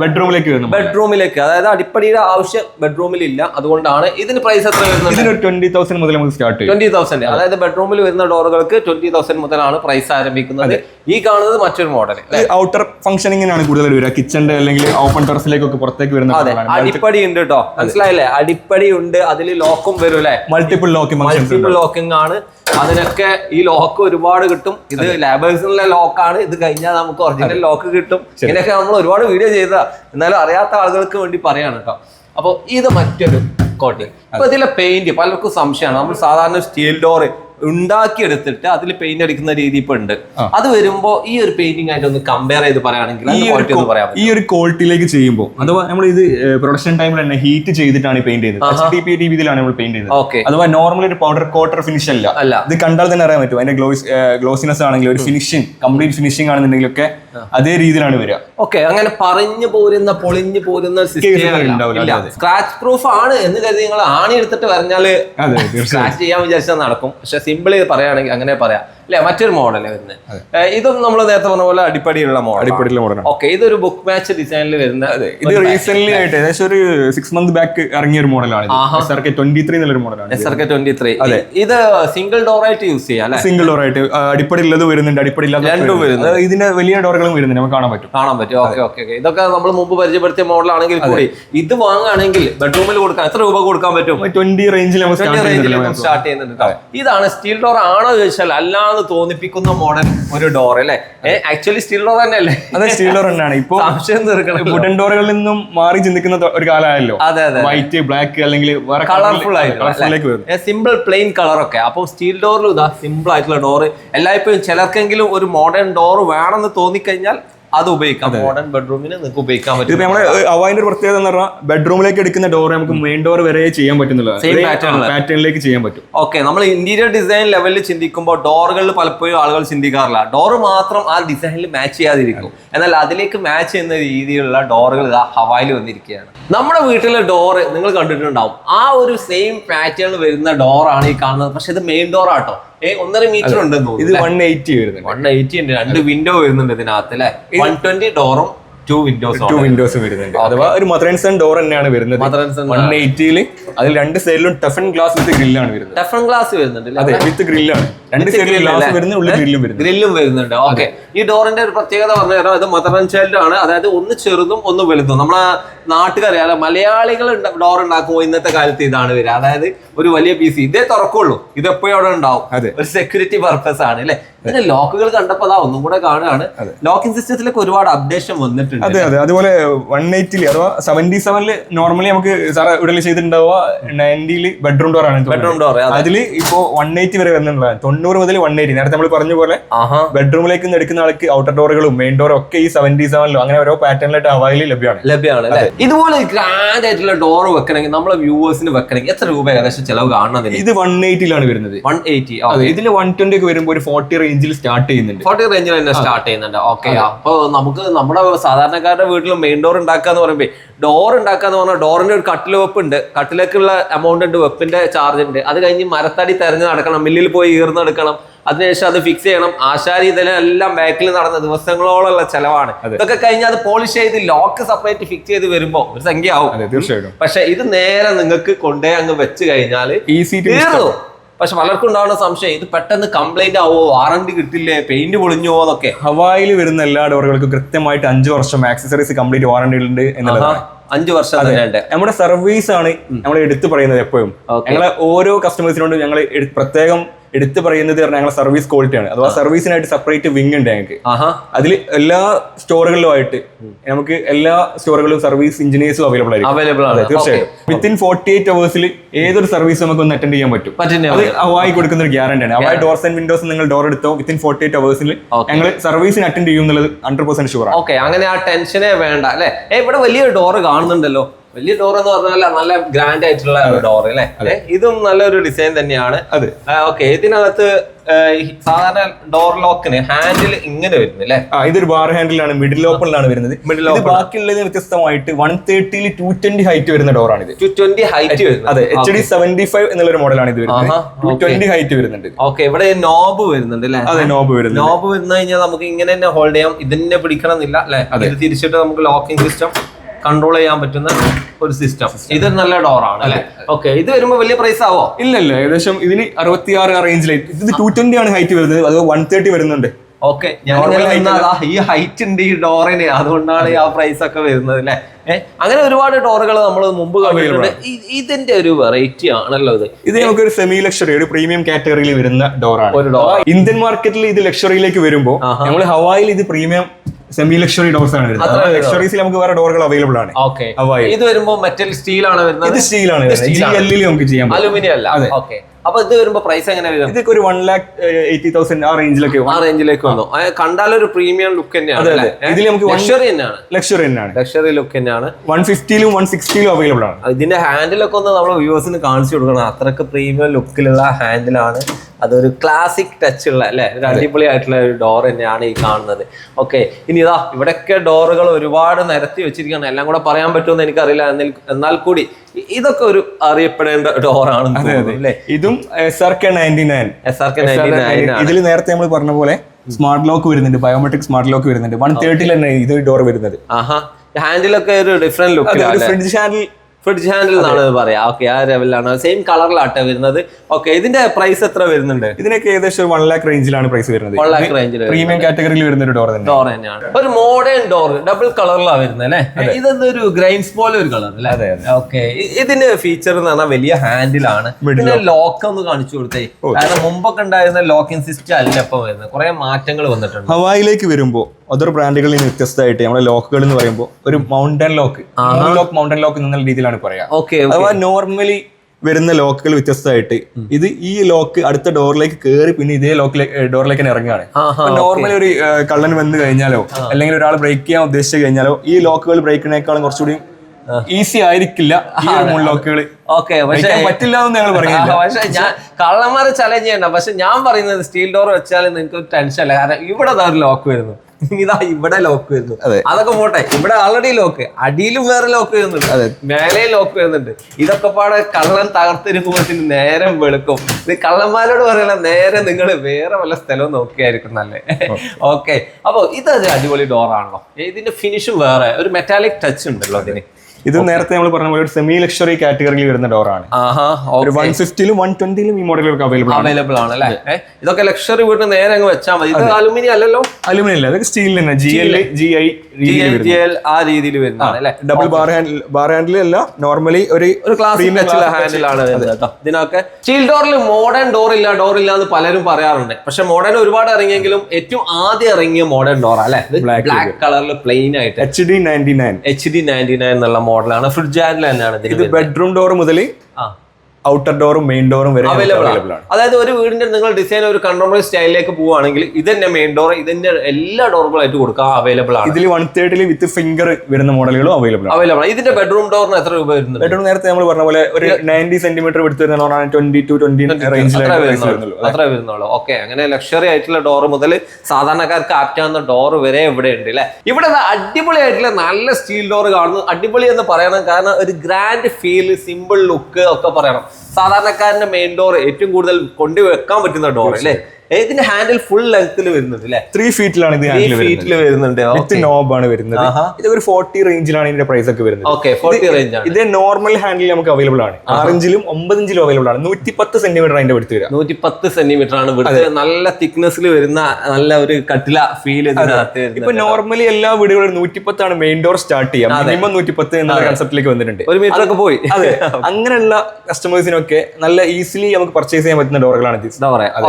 ബെഡ്റൂമിലേക്ക് വരുന്നു ബെഡ്റൂമിലേക്ക് അതായത് അടിപ്പടിയുടെ ആവശ്യം ബെഡ്റൂമിൽ ഇല്ല അതുകൊണ്ടാണ് ഇതിന് പ്രൈസ് എത്ര വരുന്നത്? ഇതിന് ട്വന്റി തൗസൻഡ് മുതൽ നമുക്ക് സ്റ്റാർട്ട് ട്വന്റി തൗസൻഡ് അതായത് ബെഡ്റൂമിൽ വരുന്ന ഡോറുകൾക്ക് ട്വന്റി തൗസൻഡ് മുതലാണ് പ്രൈസ് ആരംഭിക്കുന്നത്. ഈ കാണുന്നത് മറ്റൊരു മോഡൽ ഔട്ടർ ഫംഗ്ഷനിങ്ങിനാണ് കൂടുതൽ വരിക. കിച്ചന്റെ അല്ലെങ്കിൽ ഓപ്പൺ ടെറസിലേക്കൊക്കെ പുറത്തേക്ക് വരുന്ന അടിപ്പടി ഉണ്ട് കേട്ടോ മനസ്സിലായില്ലേ? അടിപ്പടി ഉണ്ട് അതിൽ ലോക്കും വരും അല്ലെ? മൾട്ടിപ്പിൾ ലോക്കിംഗ് മൾട്ടിപ്പിൾ ലോക്കിംഗ് ആണ്. അതിനൊക്കെ ഈ ലോക്ക് ഒരുപാട് കിട്ടും. ഇത് ലാബേഴ്സിനുള്ള ലോക്കാണ്. ഇത് കഴിഞ്ഞാൽ നമുക്ക് ഒറിജിനൽ ലോക്ക് കിട്ടും. ഇതിനൊക്കെ നമ്മൾ ഒരുപാട് വീഡിയോ ചെയ്തതാ. എന്നാലും അറിയാത്ത ആളുകൾക്ക് വേണ്ടി പറയാണ് കേട്ടോ അപ്പോൾ ഇത് മറ്റൊരു കോട്ടിങ് ഇപ്പൊ ഇതിലെ പെയിന്റ് പലർക്കും സംശയമാണ്. നമ്മൾ സാധാരണ സ്റ്റീൽ ഡോർ ഉണ്ടാക്കിയെടുത്തിട്ട് അതിൽ പെയിന്റ് അടിക്കുന്ന രീതി ഇപ്പൊ ഉണ്ട്. അത് വരുമ്പോ ഈ ഒരു പെയിന്റിംഗ് ആയിട്ട് ഒന്ന് കമ്പയർ ചെയ്ത് പറയുകയാണെങ്കിൽ ഈ ഒരു ക്വാളിറ്റിയിലേക്ക് ചെയ്യുമ്പോൾ അഥവാ നമ്മൾ ഇത് പ്രൊഡക്ഷൻ ടൈമിൽ തന്നെ ഹീറ്റ് ചെയ്തിട്ടാണ് പെയിന്റ് ചെയ്തത്. രീതിയിലാണ് നമ്മൾ പെയിന്റ് ചെയ്തത്. ഓക്കെ അഥവാ നോർമൽ ഒരു പൗഡർ കോട്ടർ ഫിനിഷ് അല്ല. അല്ല. ഇത് കണ്ടാൽ തന്നെ അറിയാൻ പറ്റും. അതിന്റെ ഗ്ലോസ് ഗ്ലോസിനെസ് ആണെങ്കിലും ഒരു ഫിനിഷിംഗ് കംപ്ലീറ്റ് ഫിനിഷിംഗ് ആണെന്നുണ്ടെങ്കിലൊക്കെ അതേ രീതിയിലാണ് വരിക. ഓക്കെ അങ്ങനെ പറഞ്ഞു പോരുന്ന പൊളിഞ്ഞു പോരുന്ന. സ്ക്രാച്ച് പ്രൂഫ് ആണ് എന്ന് കരുതി നിങ്ങൾ ആണി എടുത്തിട്ട് പറഞ്ഞാൽ സ്ക്രാച്ച് ചെയ്യാൻ വിചാരിച്ചാൽ നടക്കും. പക്ഷെ സിമ്പിൾ പറയുകയാണെങ്കിൽ അങ്ങനെ പറയാം. അല്ലെ? മറ്റൊരു മോഡൽ വരുന്നത് ഇതും നമ്മൾ നേരത്തെ പറഞ്ഞ പോലെ അടിപ്പടിയുള്ള മോഡൽ അടിപ്പടിയുള്ള മോഡൽ ഓക്കെ ഇതൊരു ബുക്ക് മാച്ച് ഡിസൈനിൽ വരുന്ന ഇത് റീസെന്റ് ആയിട്ട് ഏകദേശം ഒരു സിക്സ് മന്ത് ബാക്ക് ഇറങ്ങിയ ഒരു മോഡലാണ് ട്വന്റി ത്രീ എന്നുള്ളൊരു മോഡലാണ് S R K twenty three ഇത് സിംഗിൾ ഡോർ ആയിട്ട് യൂസ് ചെയ്യാം അല്ലെ? സിംഗിൾ ഡോർ ആയിട്ട് അടിപ്പടി ഉള്ളത് വരുന്നുണ്ട് അടിപ്പടി ഇല്ലാത്ത രണ്ടും വരുന്നത് അത് ഇതിന്റെ വലിയ ഡോറുകളും വരുന്നുണ്ട് നമുക്ക് കാണാൻ പറ്റും. കാണാൻ പറ്റും. Okay okay okay. ഇതൊക്കെ നമ്മൾ മുമ്പ് പരിചയപ്പെടുത്തിയ മോഡലാണെങ്കിൽ കൂടി ഇത് വാങ്ങുകയാണെങ്കിൽ ബെഡ്റൂമിൽ കൊടുക്കാൻ എത്ര രൂപ കൊടുക്കാൻ പറ്റും? ട്വന്റി റേഞ്ചിൽ സ്റ്റാർട്ട് ചെയ്യുന്നുണ്ട്. ഇതാണ് സ്റ്റീൽ ഡോർ ആണോ ചോദിച്ചാൽ അല്ലാന്ന് തോന്നിപ്പിക്കുന്ന മോഡൽ ഒരു ഡോർ അല്ലേ? ആക്ച്വലി സ്റ്റീൽ ഡോർ തന്നെയല്ലേ? അതെ സ്റ്റീൽ ഡോർ തന്നെയാണ്. ഇപ്പൊ സംശയം തീർക്കണം. വുഡൻ ഡോറുകളിൽ നിന്നും മാറി ചിന്തിക്കുന്ന ഒരു കാലമായല്ലോ. അതെ അതെ വൈറ്റ് ബ്ലാക്ക് അല്ലെങ്കിൽ വേറെ കളർഫുൾ ആയിട്ടുള്ള വരും സിമ്പിൾ പ്ലെയിൻ കളർ ഒക്കെ. അപ്പോൾ സ്റ്റീൽ ഡോറിൽ ഇതാ സിമ്പിൾ ആയിട്ടുള്ള ഡോർ എല്ലായ്പ്പോഴും ചിലർക്കെങ്കിലും ഒരു മോഡേൺ ഡോർ വേണമെന്ന് തോന്നിക്കഴിഞ്ഞാൽ അത് ഉപയോഗിക്കാം. മോഡേൺ ബെഡ്റൂമിന് നിങ്ങൾക്ക് ഉപയോഗിക്കാൻ പറ്റും ഇപ്പൊ നമ്മളെ അവായിന്റെ ഒരു പ്രത്യേകത എന്ന് പറഞ്ഞാൽ ബെഡ്റൂമിലേക്ക് എടുക്കുന്ന ഡോർ നമുക്ക് മെയിൻ ഡോർ വരെ ചെയ്യാൻ പറ്റുന്നില്ല പാറ്റേണിലേക്ക് ചെയ്യാൻ പറ്റും. ഓക്കെ നമ്മൾ ഇന്റീരിയർ ഡിസൈൻ ലെവലിൽ ചിന്തിക്കുമ്പോൾ ഡോറുകളിൽ പലപ്പോഴും ആളുകൾ ചിന്തിക്കാറില്ല. ഡോർ മാത്രം ആ ഡിസൈനിൽ മാച്ച് ചെയ്യാതിരിക്കും. എന്നാൽ അതിലേക്ക് മാച്ച് ചെയ്യുന്ന രീതിയിലുള്ള ഡോറുകൾ ഇതാ ഹവായിൽ വന്നിരിക്കുകയാണ്. നമ്മുടെ വീട്ടിലെ ഡോറ് നിങ്ങൾ കണ്ടിട്ടുണ്ടാവും. ആ ഒരു സെയിം പാറ്റേൺ വരുന്ന ഡോറാണ് ഈ കാണുന്നത്. പക്ഷെ ഇത് മെയിൻ ഡോർ ആട്ടോ ഒന്നര മീറ്റർ ഉണ്ടെന്ന് ഇത് തോന്നുന്നു വൺ എയ്റ്റി വരുന്നുണ്ട്. വൺ എയ്റ്റി ഉണ്ട്. രണ്ട് വിൻഡോ വരുന്നുണ്ട് ഇതിനകത്ത് അല്ലെ? വൺ ട്വന്റി ഡോറും ടു ടു വിൻഡോസും വിൻഡോസ് വരുന്നുണ്ട്. അഥവാ ഒരു മദർ ആൻഡ് സൺ ഡോർ തന്നെയാണ് വരുന്നത്. വൺ എയ്റ്റിയിൽ അതിൽ രണ്ട് സൈഡിലും ടഫൻ ഗ്ലാസ് വിത്ത് ഗ്രില്ലാണ് വരുന്നത്. ടെഫൺ ഗ്ലാസ് വരുന്നുണ്ട് അതെ വിത്ത് ഗ്രില്ലാണ് രണ്ട് സൈഡിലും ഗ്ലാസ് വരുന്ന ഉള്ളിൽ ഗ്രില്ലും വരുന്നു ഗ്രില്ലും വരുന്നുണ്ട്. ഓക്കെ ഈ ഡോറിന്റെ ഒരു പ്രത്യേകത പറഞ്ഞു തരാം. ഇത് മദർ ആൻഡ് ചൈൽഡ് ആണ്. അതായത് ഒന്ന് ചെറുതും ഒന്ന് വലുതും. നമ്മളെ നാട്ടുകാരെ മലയാളികൾ ഡോർ ഉണ്ടാക്കുമ്പോൾ ഇന്നത്തെ കാലത്ത് ഇതാണ് വരിക. അതായത് ഒരു വലിയ പീസ് ഇതേ തുറക്കുള്ളൂ. ഇത് എപ്പോഴും അവിടെ ഉണ്ടാവും. ഒരു സെക്യൂരിറ്റി പർപ്പസ് ആണ് അല്ലെ? ഇതിന്റെ ലോക്കുകൾ കണ്ടപ്പോൾ അതാ ഒന്നും കൂടെ കാണുകയാണ്. ലോക്കിംഗ് സിസ്റ്റത്തിലൊക്കെ ഒരുപാട് അപ്ഡേഷൻ വന്നിട്ടുണ്ട്. അതെ അതെ. അതുപോലെ വൺ എയ്റ്റിൽ അഥവാ സെവന്റി സെവനിൽ നോർമലി നമുക്ക് സാറ് ഇവിടെ ചെയ്തിട്ടുണ്ടാവുക നയന്റിയിൽ ബെഡ്റൂം ഡോർ ആണ് ബെഡ്റൂം ഡോർ അതിൽ ഇപ്പോ വൺ എയ്റ്റി വരെ വരുന്നുള്ളതാണ്. തൊണ്ണൂറ് മുതൽ വൺ എയ്റ്റി. നേരത്തെ നമ്മൾ പറഞ്ഞ പോലെ ബെഡ്റൂമിലേക്ക് നിന്ന് എടുക്കുന്ന ആൾക്ക് ഔട്ടർ ഡോറുകളും മെയിൻ ഡോറും ഒക്കെ ഈ സെവന്റി സെവനിലും അങ്ങനെ ഓരോ പാറ്റേണിലായിട്ട് അവയിൽ ലഭ്യമാണ്. ലഭ്യമാണ് ഇതുപോലെ ഗ്രാൻഡ് ആയിട്ടുള്ള ഡോർ വെക്കണമെങ്കിൽ നമ്മളെ വ്യൂവേഴ്സിന് വെക്കണമെങ്കിൽ എത്ര രൂപ ഏകദേശം ചെലവ് കാണുന്നത് ഇത് വൺ എയ്റ്റിലാണ് വരുന്നത്. വൺ എയ്റ്റി അതെ ഇതിൽ വൺ ട്വന്റി ഒക്കെ വരുമ്പോൾ ഒരു ഫോർട്ടി റേഞ്ചിൽ സ്റ്റാർട്ട് ചെയ്യുന്നുണ്ട്. ഫോർട്ടി റേഞ്ചിൽ തന്നെ സ്റ്റാർട്ട് ചെയ്യുന്നുണ്ട്. ഓക്കെ അപ്പൊ നമുക്ക് നമ്മുടെ സാധാരണക്കാരുടെ വീട്ടിൽ മെയിൻ ഡോർ ഉണ്ടാക്കുക എന്ന് പറയുമ്പോൾ ഡോർ ഉണ്ടാക്കുക എന്ന് പറഞ്ഞാൽ ഡോറിന്റെ ഒരു കട്ടിൽ വെപ്പ് ഉണ്ട് കട്ടിലേക്കുള്ള എമൗണ്ട് ഉണ്ട് വെപ്പിന്റെ ചാർജ് ഉണ്ട്. അത് കഴിഞ്ഞ് മരത്തടി തെരഞ്ഞു നടക്കണം മില്ലിൽ പോയി ഈർന്ന് ഈർന്നെടുക്കണം അതിനുശേഷം അത് ഫിക്സ് ചെയ്യണം. ആശാരി ഇതിലെല്ലാം ബാക്കിൽ നടന്ന ദിവസങ്ങളോളമുള്ള ചെലവാണ്. ഇതൊക്കെ കഴിഞ്ഞ് അത് പോളിഷ് ചെയ്ത് ലോക്ക് സെപ്പറേറ്റ് ഫിക്സ് ചെയ്ത് വരുമ്പോ ഒരു സംഖ്യ ആവും തീർച്ചയായിട്ടും. പക്ഷെ ഇത് നേരെ നിങ്ങൾക്ക് കൊണ്ടേ അങ്ങ് വെച്ച് കഴിഞ്ഞാൽ ഈസി തീർന്നു. പക്ഷെ പലർക്കും ഉണ്ടാവുന്ന സംശയം ഇത് പെട്ടെന്ന് കംപ്ലൈന്റ് ആവോ വാറണ്ടി കിട്ടില്ലേ പെയിന്റ് പൊളിഞ്ഞോ എന്നൊക്കെ. ഹവായിൽ വരുന്ന എല്ലാ ഡോറുകൾക്കും കൃത്യമായിട്ട് അഞ്ച് വർഷം ആക്സസറീസ് കംപ്ലീറ്റ് വാറണ്ടി ഉണ്ട് എന്നുള്ളതാണ് അഞ്ചു വർഷം നമ്മുടെ സർവീസ് ആണ് നമ്മൾ എടുത്തു പറയുന്നത് എപ്പോഴും. ഞങ്ങളെ ഓരോ കസ്റ്റമേഴ്സിനോടും ഞങ്ങൾ പ്രത്യേകം എടുത്തു പറയുന്നത് പറഞ്ഞാൽ ഞങ്ങളെ സർവീസ് ക്വാളിറ്റിയാണ് അഥവാ സർവീസിനായിട്ട് സെപ്പറേറ്റ് വിങ് ഉണ്ട് ഞങ്ങൾക്ക് അതിൽ എല്ലാ സ്റ്റോറുകളിലുമായിട്ട് നമുക്ക് എല്ലാ സ്റ്റോറുകളിലും സർവീസ് എഞ്ചിനീയേഴ്സും അവൈലബിൾ ആയിരിക്കും. അവൈലബിൾ ആണ്. തീർച്ചയായിട്ടും വിത്തിൻ ഫോർട്ടി എയ്റ്റ് അവേഴ്സിൽ ഏതൊരു സർവീസ് നമുക്ക് ഒന്ന് അറ്റൻഡ് ചെയ്യാൻ പറ്റും. അത് അവായി കൊടുക്കുന്ന ഒരു ഗ്യാരണ്ടി ആണ്. അവായി ഡോർസ് ആൻഡ് വിൻഡോസ് നിങ്ങൾ ഡോർ എടുത്തോ വിത്തിൻ ഫോർട്ടി എയ്റ്റ് അവേഴ്സിൽ. ഞങ്ങൾ സർവീസിന് അറ്റൻഡ് ചെയ്യും എന്നുള്ളത് ഹൺഡ്രഡ് പെർസെന്റ് ഷുവർ ആണ്. ഓക്കെ അങ്ങനെ ആ ടെൻഷനെ വേണ്ട അല്ലെ? ഇവിടെ വലിയൊരു ഡോർ കാണുന്നുണ്ടല്ലോ. വലിയ ഡോർ എന്ന് പറഞ്ഞാൽ നല്ല ഗ്രാൻഡ് ആയിട്ടുള്ള ഡോർ അല്ലേ? ഇതും നല്ലൊരു ഡിസൈൻ തന്നെയാണ്. അതെ. ഓക്കെ ഇതിനകത്ത് സാധാരണ ഡോർ ലോക്കിന് ഹാൻഡിൽ ഇങ്ങനെ വരുന്നു അല്ലേ? ഇതൊരു ബാർ ഹാൻഡിലാണ് മിഡിൽ ഓപ്പണിലാണ് വരുന്നത്. മിഡിൽ ഓപ്പൺ ബാക്കിയുള്ളതിന് വ്യത്യസ്തമായിട്ട് വൺ തേർട്ടിയിൽ ടു ട്വന്റി ഹൈറ്റ് വരുന്ന ഡോറാണ് ഇത് ടു ട്വന്റി ഹൈറ്റ് വരുന്നത്. അതെ എച്ച് ഡി സെവന്റി ഫൈവ് എന്നുള്ളൊരു മോഡലാണ് ഇത് വരുന്നത്. ടു ട്വന്റി ഹൈറ്റ് വരുന്നുണ്ട്. ഓക്കെ ഇവിടെ നോബ് വരുന്നുണ്ട് അല്ലേ? അതെ നോബ് വരുന്നത് നോബ് വന്നു കഴിഞ്ഞാൽ നമുക്ക് ഇങ്ങനെ തന്നെ ഹോൾഡ് ചെയ്യാം. ഇതിനെ പിടിക്കണം എന്നില്ല അല്ലെ? ഇത് തിരിച്ചിട്ട് നമുക്ക് ലോക്കിംഗ് സിസ്റ്റം കൺട്രോൾ ചെയ്യാൻ പറ്റുന്ന ഒരു സിസ്റ്റം ഇത് നല്ല ഡോറാണ് അല്ലെ? ഓക്കെ ഇത് വരുമ്പോ വലിയ പ്രൈസ് ആവോ? ഇല്ല ഇല്ല. ഏകദേശം ഇതിന് അറുപത്തിയാറ് റേഞ്ചിലായിട്ട് ഇത് ടു ട്വന്റി ആണ് ഹൈറ്റ് വരുന്നത്. അത് വൺ തേർട്ടി വരുന്നുണ്ട്. ഓക്കെ ഞാൻ ഈ ഹൈറ്റ് ഉണ്ട് ഈ ഡോറിന് അതുകൊണ്ടാണ് ആ പ്രൈസ് ഒക്കെ വരുന്നത് അല്ലെ? അങ്ങനെ ഒരുപാട് ഡോറുകൾ നമ്മൾ മുമ്പ് കണ്ടിട്ടുണ്ട്. ഇതിന്റെ ഒരു വെറൈറ്റി ആണല്ലോ ഇത്. ഇത് നമുക്ക് ഒരു സെമി ലക്ഷറി ഒരു പ്രീമിയം കാറ്റഗറിയിൽ വരുന്ന ഡോറാണ് ഒരു. ഇന്ത്യൻ മാർക്കറ്റിൽ ഇത് ലക്ഷറിയിലേക്ക് വരുമ്പോൾ നമ്മൾ ഹവായിൽ ഇത് പ്രീമിയം സെമി ലക്ഷറി ഡോർസ് ആണ് വരുന്നത്. ലക്ഷറീസിൽ നമുക്ക് വേറെ ഡോറുകൾ അവൈലബിൾ ആണ്. ഇത് വരുമ്പോ മെറ്റൽ സ്റ്റീൽ ആണ് വരുന്നത്? ഇത് steel ആണ്. നമുക്ക് പറ്റും. അലുമിനിയം അല്ല. ഓക്കെ. അപ്പൊ ഇത് വരുമ്പോ പ്രൈസ് എങ്ങനെ വരും? ഇതൊക്കെ ഒരു വൺ ലാക്ക് എയ്റ്റി തൗസൻഡ് ആ റേഞ്ചിലേക്ക് ആ റേഞ്ചിലേക്ക് വന്നു. കണ്ടാൽ കണ്ടാലൊരു പ്രീമിയം ലുക്ക് തന്നെയാണ് ഇതിൽ? അതെ. നമുക്ക് ലക്ഷറി തന്നെയാണ്. ലക്ഷറി തന്നെയാണ്. ലക്ഷറി ലുക്ക് തന്നെയാണ്. വൺ ഫിഫ്റ്റിയിലും വൺ സിക്സ്റ്റിയിലും അവൈലബിൾ ആണ്. ഇതിന്റെ ഹാൻഡിലൊക്കെ ഒന്ന് നമ്മൾ വ്യൂവേഴ്സിന് കാണിച്ചു കൊടുക്കണം. അത്രയ്ക്ക് പ്രീമിയം ലുക്കിലുള്ള ഹാൻഡിലാണ് അതൊരു ക്ലാസിക് ടച്ച് ഉള്ള അല്ലെ? ഒരു അടിപൊളി ആയിട്ടുള്ള ഒരു ഡോർ തന്നെയാണ് ഈ കാണുന്നത്. ഓക്കെ ഇനി ഇതാ ഇവിടെയൊക്കെ ഡോറുകൾ ഒരുപാട് നിരത്തി വെച്ചിരിക്കുകയാണ്. എല്ലാം കൂടെ പറയാൻ പറ്റുമെന്ന് എനിക്കറിയില്ല. എന്നിൽ- കൂടി ഇതൊക്കെ ഒരു അറിയപ്പെടേണ്ട ഡോറാണ് ആണ് ഇതും S R K ninety nine S R K ninety nine ഇതിൽ നേരത്തെ നമ്മൾ പറഞ്ഞ പോലെ സ്മാർട്ട് ലോക്ക് വരുന്നുണ്ട് ബയോമെട്രിക് സ്മാർട്ട് ലോക്ക് വരുന്നുണ്ട്. വൺ തേർട്ടിൽ തന്നെ ഇത് ഡോർ വരുന്നത്. ആഹാ. ഹാൻഡിലൊക്കെ ഒരു different look handle fridge handle എന്നാണ് പറയാ. ഓക്കെ ആ ലെവലിലാണ് സെയിം കളറിലാട്ടെ വരുന്നത്. ഓക്കെ ഇതിന്റെ പ്രൈസ് എത്ര വരുന്നുണ്ട്? ഇതിനൊക്കെ ഏകദേശം വൺ ലാക്ക് റേഞ്ചിലാണ് പ്രൈസ് വരുന്നത്. വൺ ലാക്ക് റേഞ്ചിൽ പ്രീമിയം കാറ്റഗറിയിൽ വരുന്ന ഒരു ഡോർ ഡോർ തന്നെയാണ്. ഒരു മോഡേൺ ഡോർ ഡബിൾ കളറിലാണ് വരുന്നത് അല്ലേ? ഇതെന്തൊരു ഗ്രൈൻസ് പോലെ ഒരു കളർ അല്ലേ? അതെ, ഓക്കെ ഇതിന്റെ ഫീച്ചർ എന്ന് പറഞ്ഞാൽ വലിയ ഹാൻഡിലാണ് പിന്നെ ലോക്ക് ഒന്ന് കാണിച്ചു കൊടുത്തേ. കാരണം മുമ്പൊക്കെ ഉണ്ടായിരുന്ന ലോക്കിംഗ് സിസ്റ്റം അല്ല ഇപ്പൊ വരുന്നത്. കുറെ മാറ്റങ്ങൾ വന്നിട്ടുണ്ട്. ഹവായിലേക്ക് വരുമ്പോൾ അതർ ബ്രാൻഡുകളിൽ നിന്ന് വ്യത്യസ്തമായിട്ട് നമ്മുടെ ലോക്കുകൾ എന്ന് പറയുമ്പോൾ ഒരു mountain lock lock mountain lock എന്നുള്ള രീതിയിലാണ് പറയാ. ഓക്കെ അഥവാ നോർമലി വരുന്ന ലോക്കുകൾ വ്യത്യസ്തമായിട്ട് ഇത് ഈ ലോക്ക് അടുത്ത ഡോറിലേക്ക് കയറി പിന്നെ ഇതേ ലോക്കിലേക്ക് ഡോറിലേക്ക് തന്നെ ഇറങ്ങുകയാണ്. നോർമലി ഒരു കള്ളൻ വന്നു കഴിഞ്ഞാലോ അല്ലെങ്കിൽ ഒരാൾ ബ്രേക്ക് ചെയ്യാൻ ഉദ്ദേശിച്ചു കഴിഞ്ഞാലോ ഈ ലോക്കുകൾ ബ്രേക്കിനേക്കാളും കുറച്ചുകൂടി ഈസി ആയിരിക്കില്ല ലോക്കുകൾ ഓക്കെ പക്ഷേ പറ്റില്ല എന്ന് ഞങ്ങൾ പക്ഷെ ഞാൻ കള്ളന്മാരെ ചലഞ്ച് ചെയ്യണ്ട. പക്ഷെ ഞാൻ പറയുന്നത് സ്റ്റീൽ ഡോർ വെച്ചാൽ നിങ്ങൾക്ക് ടെൻഷൻ അല്ല കാരണം ഇവിടെ ഒരു ലോക്ക് വരുന്നു. [laughs] ഇതാ ഇവിടെ ലോക്ക് വരുന്നു. അതൊക്കെ പോട്ടെ. ഇവിടെ ആൾറെഡി ലോക്ക് അടിയിലും വേറെ ലോക്ക് വരുന്നുണ്ട്. മേലെ ലോക്ക് വരുന്നുണ്ട്. ഇതൊക്കെ പാടെ കള്ളൻ തകർത്തിരിക്കുമ്പോഴത്തേന് നേരം വെളുക്കും. ഇത് കള്ളന്മാരോട് പറയണ നേരെ നിങ്ങൾ വേറെ വല്ല സ്ഥലവും നോക്കിയായിരിക്കും നല്ലേ? ഓക്കെ [laughs] അപ്പൊ ഇത് അടിപൊളി ഡോറാണല്ലോ ഇതിന്റെ ഫിനിഷും വേറെ. ഒരു മെറ്റാലിക് ടച്ച് ഉണ്ടല്ലോ അതിന്. ഇത് നേരത്തെ നമ്മൾ പറഞ്ഞ പോലെ ഒരു സെമി ലക്ഷറി കാറ്റഗറിയിൽ വരുന്ന ഡോറാണ് ഒരു വൺ ഫിഫ്റ്റിയിലും വൺ ട്വന്റിയിലും ഈ മോഡലുകൾക്ക് അവൈലബിൾ ആണ്. അവൈലബിൾ ആണ് അല്ലേ? ഇതൊക്കെ ലക്ഷറി വീട്ടിന് നേരെ അങ്ങ് വെച്ചാൽ മതി. ഇത് അലുമിനിയം അല്ലല്ലോ? അലുമിനിയം അല്ല അതൊക്കെ സ്റ്റീൽ തന്നെ. G L G I G L ആ രീതിയിൽ വരുന്നതാണ് double bar handle bar handle അല്ല നോർമലി ഒരു ഒരു ടച്ചുള്ള ഹാൻഡിലാണ് ഇതിനൊക്കെ സ്റ്റീൽ ഡോറിൽ മോഡേൺ ഡോർ ഇല്ല ഡോർ ഇല്ല എന്ന് പലരും പറയാറുണ്ട്. പക്ഷെ മോഡേൺ ഒരുപാട് ഇറങ്ങിയെങ്കിലും ഏറ്റവും ആദ്യം ഇറങ്ങിയ മോഡേൺ ഡോർ അല്ലെ? ബ്ലാക്ക് കളറിൽ പ്ലെയിൻ ആയിട്ട്. H D ninety nine H D ninety nine എന്നുള്ള മോഡലാണ്. ഫ്രിഡ്ജ് ആൻഡ് തന്നെയാണ് ഇത് ബെഡ്റൂം ഡോർ മുതൽ ഔട്ടർ ഡോറും മെയിൻ ഡോറും വരെ അവൈലബിൾ ആണ്. അതായത് ഒരു വീടിന്റെ നിങ്ങൾ ഡിസൈൻ ഒരു കൺട്രോമൈസ് സ്റ്റൈലിലേക്ക് പോവുകയാണെങ്കിൽ ഇതന്നെ മെയിൻ ഡോർ ഇതിന്റെ എല്ലാ ഡോറുകളായിട്ട് കൊടുക്കാം അവൈലബിൾ ആണ്. ഇതിൽ വൺ തേർട്ടിൽ വിത്ത് ഫിംഗർ വരുന്ന മോഡലുകളും അവൈലബിൾ ആണ്. അവൈലബിൾ ആണ്. ഇതിന്റെ ബെഡ്റൂം ഡോറിന് എത്ര രൂപ വരുന്നത് ബെഡ്റൂം നേരത്തെ നമ്മൾ പറഞ്ഞ പോലെ ഒരു നയന്റി സെന്റിമീറ്റർ എടുത്ത് വരുന്ന ട്വന്റി ടു ട്വന്റി റേഞ്ചിൽ അത്ര വരുന്നുള്ളൂ. ഓക്കെ അങ്ങനെ ലക്ഷറി ആയിട്ടുള്ള ഡോർ മുതൽ സാധാരണക്കാർക്ക് ആപ്റ്റാവുന്ന ഡോർ വരെ ഇവിടെ ഉണ്ട് അല്ലെ? ഇവിടെ അടിപൊളി അടിപൊളിയായിട്ടുള്ള നല്ല സ്റ്റീൽ ഡോർ കാണുന്നു. അടിപൊളി എന്ന് പറയണം. കാരണം ഒരു ഗ്രാൻഡ് ഫീൽ സിമ്പിൾ ലുക്ക് ഒക്കെ പറയണം. Dios. സാധാരണക്കാരന്റെ മെയിൻ ഡോർ ഏറ്റവും കൂടുതൽ കൊണ്ടുവെക്കാൻ പറ്റുന്ന ഡോർ അല്ലേ? ഇതിന്റെ ഹാൻഡിൽ ഫുൾ ലെങ്ത്തിൽ വരുന്നത് അല്ലേ? ത്രീ ഫീറ്റിലാണ് ഇത് ത്രീ ഫീറ്റിൽ വരുന്നുണ്ട്. വിത്ത് നോബ് ആണ് വരുന്നത്. ഇത് ഒരു ഫോർട്ടി റേഞ്ചിലാണ് ഇതിന്റെ പ്രൈസ് ഒക്കെ വരുന്നത്. ഓക്കെ ഫോർട്ടി റേഞ്ച് ആണ്. ഇത് നോർമൽ ഹാൻഡിൽ നമുക്ക് അവൈലബിൾ ആണ്. ആറിഞ്ചിലും ഒമ്പതിഞ്ചിലും അവൈലബിൾ ആണ്. നൂറ്റി പത്ത് സെന്റിമീറ്റർ അതിന്റെ വിടുത്ത് വരിക. നൂറ്റി പത്ത് സെന്റിമീറ്റർ ആണ് ഇവിടുത്തെ നല്ല തിക്നെസ്സിൽ വരുന്ന നല്ല ഒരു കട്ടില ഫീൽ ഇപ്പൊ നോർമലി എല്ലാ വീടുകളും നൂറ്റി പത്താണ് മെയിൻ ഡോർ സ്റ്റാർട്ട് ചെയ്യാം മിനിമം നൂറ്റിപ്പത്ത് എന്നുള്ള കൺസെപ്റ്റിലേക്ക് വന്നിട്ടുണ്ട്. ഒരു മീറ്റർ ഒക്കെ പോയി. അതെ. [laughs] അങ്ങനെയുള്ള കസ്റ്റമേഴ്സിനൊക്കെ നല്ല ഈസിലി നമുക്ക് പർച്ചേസ് ചെയ്യാൻ പറ്റുന്ന ഡോറുകളാണ്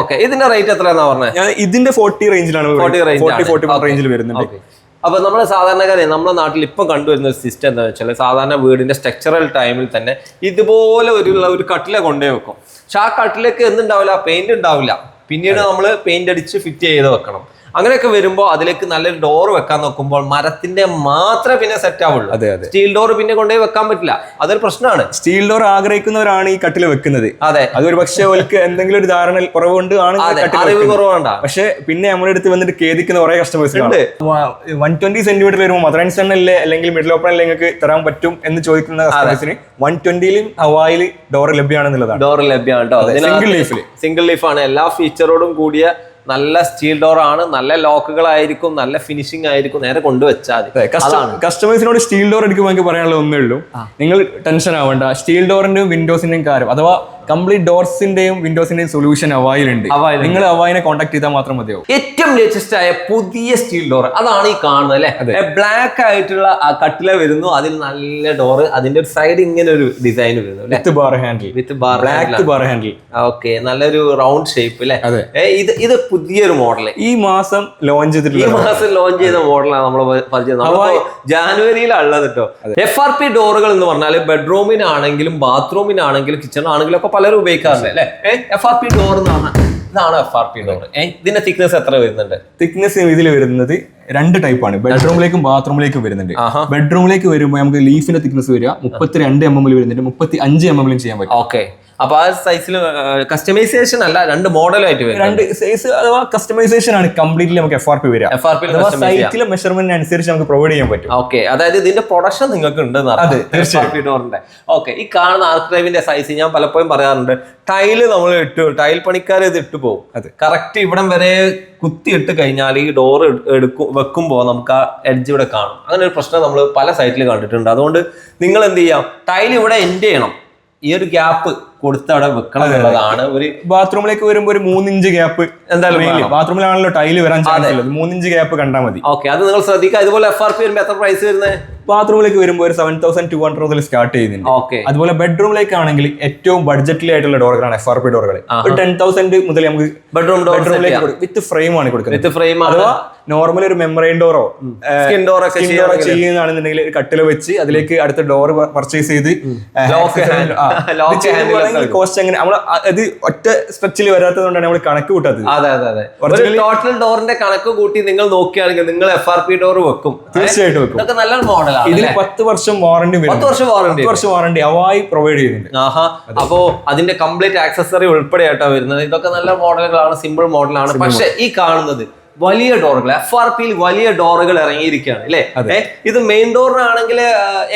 ഓക്കെ ഇതിന്റെ റേറ്റ് എത്രയാണെന്നാ പറഞ്ഞത് ഞാൻ ഇതിന്റെ ഫോർട്ടി റേഞ്ചിലാണ് 40 range ഫോർട്ടി ആണ്. Forty Okay. റേഞ്ചിൽ വരുന്നുണ്ട്. അപ്പൊ നമ്മുടെ സാധാരണക്കാരെ നമ്മുടെ നാട്ടിൽ ഇപ്പം കണ്ടുവരുന്ന ഒരു സിസ്റ്റം എന്താ വെച്ചാൽ സാധാരണ വീടിന്റെ സ്ട്രക്ചറൽ ടൈമിൽ തന്നെ ഇതുപോലെ ഒരു ഒരു കട്ടില കൊണ്ടേ വെക്കും. പക്ഷെ ആ കട്ടിലേക്ക് എന്തുണ്ടാവില്ല? പെയിന്റ് ഉണ്ടാവില്ല. പിന്നീട് നമ്മൾ പെയിന്റ് അടിച്ച് ഫിറ്റ് ചെയ്ത് വെക്കണം. അങ്ങനെയൊക്കെ വരുമ്പോൾ അതിലേക്ക് നല്ലൊരു ഡോർ വെക്കാൻ നോക്കുമ്പോൾ മരത്തിന്റെ മാത്രമേ പിന്നെ സെറ്റ് ആവുള്ളൂ. അതെ അതെ. സ്റ്റീൽ ഡോർ പിന്നെ കൊണ്ടുപോയി വെക്കാൻ പറ്റില്ല. അതൊരു പ്രശ്നമാണ്. സ്റ്റീൽ ഡോർ ആഗ്രഹിക്കുന്നവരാണ് ഈ കട്ടിൽ വെക്കുന്നത്. അതെ. അതൊരു പക്ഷേ അവർക്ക് എന്തെങ്കിലും ഒരു ധാരണ കുറവുണ്ട് ആണ് അതെ അറിവ് വെക്കുന്നത്. പക്ഷെ പിന്നെ നമ്മുടെ അടുത്ത് വന്നിട്ട് ഖേദിക്കുന്ന കുറെ കസ്റ്റമേഴ്സ് ഉണ്ട്. വൺ ട്വന്റി സെന്റിമീറ്റർ വരുമ്പോൾ മദർ ആൻഡ് സണ്ണല്ലേ അല്ലെങ്കിൽ മിഡിൽ ഓപ്പൺ അല്ലെങ്കിൽ നിങ്ങൾക്ക് തരാൻ പറ്റും എന്ന് ചോദിക്കുന്ന കസ്റ്റമേഴ്സിന് വൺ ട്വന്റിയിലും ഹവായിൽ ഡോർ ലഭ്യമാണെന്നുള്ളതാണ്. ഡോർ ലഭ്യമാണ് സിംഗിൾ ലീഫിൽ സിംഗിൾ ലീഫ് ആണ്. എല്ലാ ഫീച്ചറോടും കൂടിയ നല്ല സ്റ്റീൽ ഡോർ ആണ് നല്ല ലോക്കുകളായിരിക്കും നല്ല ഫിനിഷിംഗ് ആയിരിക്കും നേരെ കൊണ്ടുവച്ചാൽ കസ്റ്റമേഴ്സിനോട് സ്റ്റീൽ ഡോർ എടുക്കുമ്പോൾ എനിക്ക് പറയാനുള്ള ഒന്നേ ഉള്ളൂ. നിങ്ങൾ ടെൻഷൻ ആവണ്ട. സ്റ്റീൽ ഡോറിന്റെയും വിൻഡോസിന്റെയും കാര്യം അഥവാ കംപ്ലീറ്റ് ഡോർസിന്റെയും വിൻഡോസിന്റെയും സൊല്യൂഷൻ അവായിലുണ്ട്. നിങ്ങൾ അവായിനെ കോൺടാക്ട് ചെയ്താൽ മാത്രം മതിയാവും. ഏറ്റവും ലേറ്റസ്റ്റ് ആയ പുതിയ സ്റ്റീൽ ഡോർ അതാണ് ഈ കാണുന്നത് അല്ലെ? ബ്ലാക്ക് ആയിട്ടുള്ള കട്ടില വരുന്നു അതിൽ നല്ല ഡോർ അതിന്റെ ഒരു സൈഡ് ഇങ്ങനെ ഒരു ഡിസൈൻ വരുന്നു with bar handle with bar black bar handle okay നല്ലൊരു റൗണ്ട് ഷേപ്പ് അല്ലെ. ഇത് ഇത് പുതിയൊരു മോഡൽ ഈ മാസം ലോഞ്ച് ഈ മാസം ലോഞ്ച് ചെയ്ത മോഡലാണ് നമ്മൾ പരിചയം ജാനുവരിയിലാണ് ഉള്ളത് കേട്ടോ എഫ് ആർ പി ഡോറുകൾ എന്ന് പറഞ്ഞാൽ ബെഡ്റൂമിനാണെങ്കിലും ബാത്റൂമിനാണെങ്കിലും കിച്ചണാണെങ്കിലും ഒക്കെ പലരും ഉപയോഗിക്കാറുണ്ട് അല്ലേ? എഫ് ആർ പി ഡോർ എന്ന് പറഞ്ഞാൽ ഇതാണ് എഫ് ആർ പി ഡോർ ഇതിന്റെ തിക്നെസ് എത്ര വരുന്നുണ്ട്? തിക്നെസ് ഇതിൽ വരുന്നത് രണ്ട് ടൈപ്പാണ് ബെഡ്റൂമിലേക്കും ബാത്റൂമിലേക്കും വരുന്നുണ്ട്. ബെഡ്റൂമിലേക്ക് വരുമ്പോൾ നമുക്ക് ലീഫിന്റെ തിക്നെസ് വരിക. മുപ്പത്തി രണ്ട് എം എമ്മിൽ വരുന്നുണ്ട്. മുപ്പത്തി അഞ്ച് എം എമ്മിലും ചെയ്യാൻ പറ്റും. ഓക്കെ അപ്പൊ ആ സൈസിൽ കസ്റ്റമൈസേഷൻ അല്ല രണ്ട് മോഡലായിട്ട് വരും രണ്ട് സൈസ് അഥവാ കസ്റ്റമൈസേഷൻ ആണ് കംപ്ലീറ്റ്ലി നമുക്ക് എഫ് ആർ പി വരിക. എഫ് ആർ പി സൈറ്റിലെ മെഷർമെന്റ് അനുസരിച്ച് നമുക്ക് പ്രൊവൈഡ് ചെയ്യാൻ പറ്റും. ഓക്കെ അതായത് ഇതിന്റെ പ്രൊഡക്ഷൻ നിങ്ങൾക്ക് ഉണ്ട് തീർച്ചയായിട്ടും ഓക്കെ ഈ കാണുന്ന ആർക്രൈവിന്റെ സൈസ് ഞാൻ പലപ്പോഴും പറയാറുണ്ട്. ടൈൽ നമ്മൾ ഇട്ടു ടൈൽ പണിക്കാർ ഇത് ഇട്ടു പോകും. അതെ. കറക്റ്റ് ഇവിടം വരെ കുത്തി ഇട്ട് കഴിഞ്ഞാൽ ഈ ഡോർ എടുക്കും വെക്കുമ്പോൾ നമുക്ക് ആ എഡ്ജ് ഇവിടെ കാണും. അങ്ങനെ ഒരു പ്രശ്നം നമ്മൾ പല സൈറ്റിൽ കണ്ടിട്ടുണ്ട്. അതുകൊണ്ട് നിങ്ങൾ എന്ത് ചെയ്യാം? ടൈൽ ഇവിടെ എൻഡ് ചെയ്യണം. ഈ ഒരു ഗ്യാപ്പ് കൊടുത്ത് അവിടെ വെക്കണം എന്നുള്ളതാണ് ഒരു ബാത്റൂമിലേക്ക് വരുമ്പോൾ ഒരു മൂന്നിഞ്ച് ഗ്യാപ്പ് എന്തായാലും. ബാത്റൂമിലാണല്ലോ ടൈൽ വരാൻ ഉള്ളത്. മൂന്നിഞ്ച് ഗ്യാപ്പ് കണ്ടാൽ മതി. ഓക്കെ അത് നിങ്ങൾ ശ്രദ്ധിക്കുക. അതുപോലെ എഫ് ആർ പി വരുമ്പോൾ എത്ര പ്രൈസ് വരുന്നത് ബാത്റൂമിലേക്ക് വരുമ്പോൾ ഒരു സെവൻ തൗസൻഡ് ടു ഹൺഡ്രഡ് മുതൽ സ്റ്റാർട്ട് ചെയ്യുന്നുണ്ട്. ഓക്കെ അതുപോലെ ബെഡ്റൂമിലേക്ക് ആണെങ്കിൽ ഏറ്റവും ബഡ്ജറ്റിലി ആയിട്ടുള്ള ഡോറുകളാണ് എഫ് ആർ പി ഡോറുകൾ ഒരു ടെൻ തൗസൻഡ് മുതൽ നമുക്ക് ബെഡ്റൂം ബെഡ്റൂമിലേക്ക് വിത്ത് ഫ്രെയിം ആണ് കൊടുക്കുന്നത്. വിത്ത് ഫ്രെയിം അഥവാ നോർമലി ഒരു മെമ്മറൈൻ ഡോറോ സ്കിൻ ഡോറോ ചെയ്യുന്നതാണെന്നുണ്ടെങ്കിൽ ഒരു കട്ടില വെച്ച് അതിലേക്ക് അടുത്ത ഡോർ പർച്ചേസ് ചെയ്ത് കോസ്റ്റ് [laughs] എങ്ങനെ? നമ്മൾ അത് ഒറ്റ സ്ട്രെച്ചിൽ വരാത്തതുകൊണ്ടാണ് നമ്മൾ കണക്ക് കൂട്ടാത്തത്. അതെ അതെ അതെ. ഒരു ടോട്ടൽ ഡോറിന്റെ കണക്ക് കൂട്ടി നിങ്ങൾ നോക്കുകയാണെങ്കിൽ നിങ്ങൾ എഫ് ആർ പി ഡോർ വെക്കും. തീർച്ചയായിട്ടും വെക്കും. ഇതൊക്കെ നല്ലൊരു മോഡലാണ് ഇതിന് പത്ത് വർഷം വാറണ്ടി പത്ത് വർഷം വാറണ്ടി പത്ത് വർഷം വാറണ്ടി അവായി പ്രൊവൈഡ് ചെയ്യുന്നുണ്ട്. ആഹാ. അപ്പോ അതിന്റെ കംപ്ലീറ്റ് ആക്സസറി ഉൾപ്പെടെ ആയിട്ടാണ് വരുന്നത്. ഇതൊക്കെ നല്ല മോഡലുകളാണ് സിമ്പിൾ മോഡലാണ് പക്ഷെ ഈ കാണുന്നത് വലിയ ഡോറുകൾ എഫ് ആർ പിയിൽ വലിയ ഡോറുകൾ ഇറങ്ങിയിരിക്കുകയാണ് അല്ലേ? ഇത് മെയിൻ ഡോറിനാണെങ്കിൽ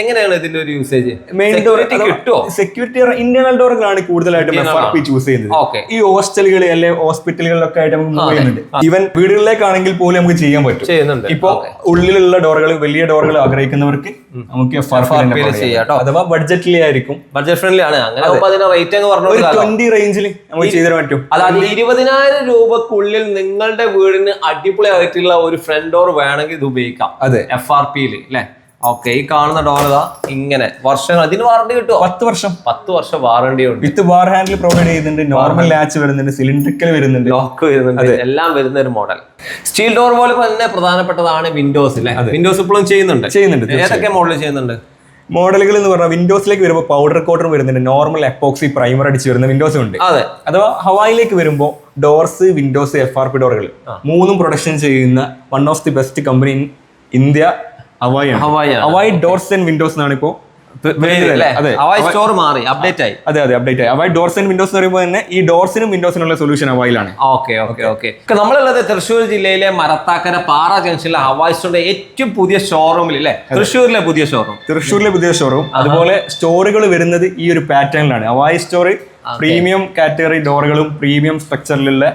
എങ്ങനെയാണ് ഇതിന്റെ ഒരു യൂസേജ് മെയിൻ ഡോർ കിട്ടുമോ സെക്യൂരിറ്റി ഇന്റേണൽ ഡോറുകളാണ് കൂടുതലായിട്ടും എഫ് ആർ പി ചൂസ് ചെയ്യുന്നത്. ഈ ഹോസ്റ്റലുകൾ അല്ലെ ഹോസ്പിറ്റലുകളിലൊക്കെ ആയിട്ട് നമുക്ക് ചെയ്യുന്നുണ്ട്. ഈവൻ വീടുകളിലേക്കാണെങ്കിൽ പോലും നമുക്ക് ചെയ്യാൻ പറ്റും. ചെയ്യുന്നുണ്ട്. ഇപ്പോ ഉള്ളിലുള്ള ഡോറുകൾ വലിയ ഡോറുകൾ ആഗ്രഹിക്കുന്നവർക്ക് നമുക്ക് എഫ് ആർ പി ചെയ്യാം അഥവാ ബഡ്ജറ്റിലേ ആയിരിക്കും. ബഡ്ജറ്റ് ഫ്രണ്ട്ലി ആണ്. അങ്ങനെ അതിന്റെ റേറ്റ് എന്ന് പറഞ്ഞു. ട്വന്റി റേഞ്ചിൽ നമുക്ക് ചെയ്തു പറ്റും. അതായത് ഇരുപതിനായിരം രൂപക്കുള്ളിൽ നിങ്ങളുടെ വീടിന് അടിപൊളിയായിട്ടുള്ള ഒരു ഫ്രണ്ട് ഡോർ വേണമെങ്കിൽ ഇത് ഉപയോഗിക്കാം. അതെ. എഫ് ആർ പിയിൽ അല്ലെ? ഓക്കെ ഈ കാണുന്ന ഡോർ ഇതാ ഇങ്ങനെ. വർഷങ്ങൾ അതിന് വാറണ്ടി കിട്ടും പത്ത് വർഷം. പത്ത് വർഷം വാറണ്ടി ഉണ്ട്. വിത്ത് ബാർ ഹാൻഡിൽ പ്രൊവൈഡ് ചെയ്യുന്നുണ്ട് നോർമൽ ലാച്ച് വരുന്നുണ്ട് സിലിണ്ടറിക്കൽ വരുന്നുണ്ട്. ലോക്ക് വരുന്നുണ്ട്. എല്ലാം വരുന്ന ഒരു മോഡൽ സ്റ്റീൽ ഡോർ പോലെ തന്നെ പ്രധാനപ്പെട്ടതാണ് വിൻഡോസ് അല്ലെ വിൻഡോസ് ഇപ്പോഴും ചെയ്യുന്നുണ്ട്. ചെയ്യുന്നുണ്ട് ഏതൊക്കെ മോഡൽ ചെയ്യുന്നുണ്ട്? മോഡലുകൾ എന്ന് പറഞ്ഞാൽ വിൻഡോസിലേക്ക് വരുമ്പോൾ പൗഡർ കോട്ടർ വരുന്നുണ്ട് നോർമൽ എപ്പോക്സി പ്രൈമർ അടിച്ച് വരുന്ന വിൻഡോസ് ഉണ്ട്. അതെ. അഥവാ ഹവായിലേക്ക് വരുമ്പോൾ doors windows F R P ഡോറുകൾ മൂന്നും പ്രൊഡക്ഷൻ ചെയ്യുന്ന one of the best company in India. Hawai Avvai Hawaii doors and windows എന്നാണ് ഇപ്പോൾ സ്റ്റോർ മാറി അപ്ഡേറ്റ് ആയി. അതെ അതെ അപ്ഡേറ്റ് ആയി. ഹവായി ഡോർസ് ആൻഡ് വിൻഡോസ് എന്ന് പറയുമ്പോൾ തന്നെ ഈ ഡോർസിനും വിൻഡോസിനുള്ള സൊല്യൂഷൻ ഹവായിലാണ് ഓക്കെ ഓക്കെ ഓക്കെ നമ്മളുള്ളത് തൃശ്ശൂർ ജില്ലയിലെ മരത്താക്കര പാറ ജംഗ്ഷനിലെ ഹവായ് സ്റ്റോറിന്റെ ഏറ്റവും പുതിയ ഷോറൂമിൽ അല്ലേ തൃശ്ശൂരിലെ പുതിയ ഷോറൂം തൃശ്ശൂരിലെ പുതിയ ഷോറൂം അതുപോലെ സ്റ്റോറുകൾ വരുന്നത് ഈ ഒരു പാറ്റേണിലാണ് ഹവായ് സ്റ്റോർ പ്രീമിയം കാറ്റഗറി ഡോറുകളും പ്രീമിയം സ്ട്രക്ചറിലുള്ള അല്ലേ?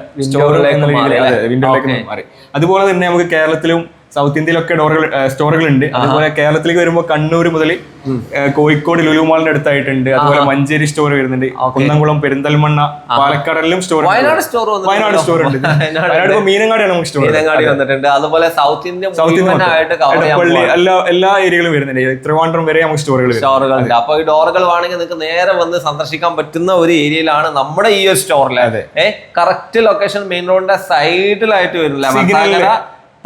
വിൻഡോയിലേക്ക് മാറി. അതുപോലെ തന്നെ നമുക്ക് കേരളത്തിലും സൗത്ത് ഇന്ത്യയിലൊക്കെ ഡോറുകൾ സ്റ്റോറുകൾ ഉണ്ട് അതുപോലെ കേരളത്തിലേക്ക് വരുമ്പോൾ കണ്ണൂർ മുതൽ കോഴിക്കോട് ലുലുമാളിന്റെ അടുത്തായിട്ടുണ്ട്. അതുപോലെ മഞ്ചേരി സ്റ്റോർ വരുന്നുണ്ട്. Kunnamkulam Perinthalmanna പാലക്കാടെല്ലാം store Wayanad store Wayanad store ഉണ്ട്. വയനാട് മീനങ്ങാടിയാണ് നമുക്ക് സ്റ്റോർ മീനങ്ങാടി വന്നിട്ടുണ്ട്. അതുപോലെ സൗത്ത് ഇന്ത്യ സൗത്ത് ചെയ്യാൻ എല്ലാ എല്ലാ ഏരിയകളും വരുന്നുണ്ട്. ട്രിവാൻഡ്രം വരെ നമുക്ക് സ്റ്റോറുകൾ സ്റ്റോറുകൾ അപ്പൊ ഈ ഡോറുകൾ വേണമെങ്കിൽ നിങ്ങൾക്ക് നേരെ വന്ന് സന്ദർശിക്കാൻ പറ്റുന്ന ഒരു ഏരിയയിലാണ് നമ്മുടെ ഈ ഒരു സ്റ്റോറിലെ. അതെ. കറക്റ്റ് ലൊക്കേഷൻ മെയിൻ റോഡിന്റെ സൈഡിലായിട്ട് വരില്ല മത്താക്കര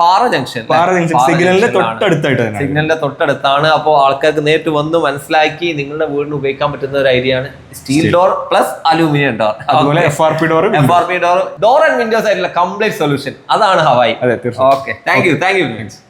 പാറ ജംഗ്ഷൻ പാറ ജംഗ്ഷൻ. സിഗ്നലിന്റെ തൊട്ടടുത്തായിട്ട് സിഗ്നലിന്റെ തൊട്ടടുത്താണ്. അപ്പോൾ ആൾക്കാർക്ക് നേരിട്ട് വന്ന് മനസ്സിലാക്കി നിങ്ങളുടെ വീടിന് ഉപയോഗിക്കാൻ പറ്റുന്ന ഒരു ഐഡിയ ആണ് steel door plus aluminium door. അതുപോലെ F R P door F R P door door and windows ആയിട്ടുള്ള കംപ്ലീറ്റ് സൊല്യൂഷൻ അതാണ് Hawai. Okay thank you thank you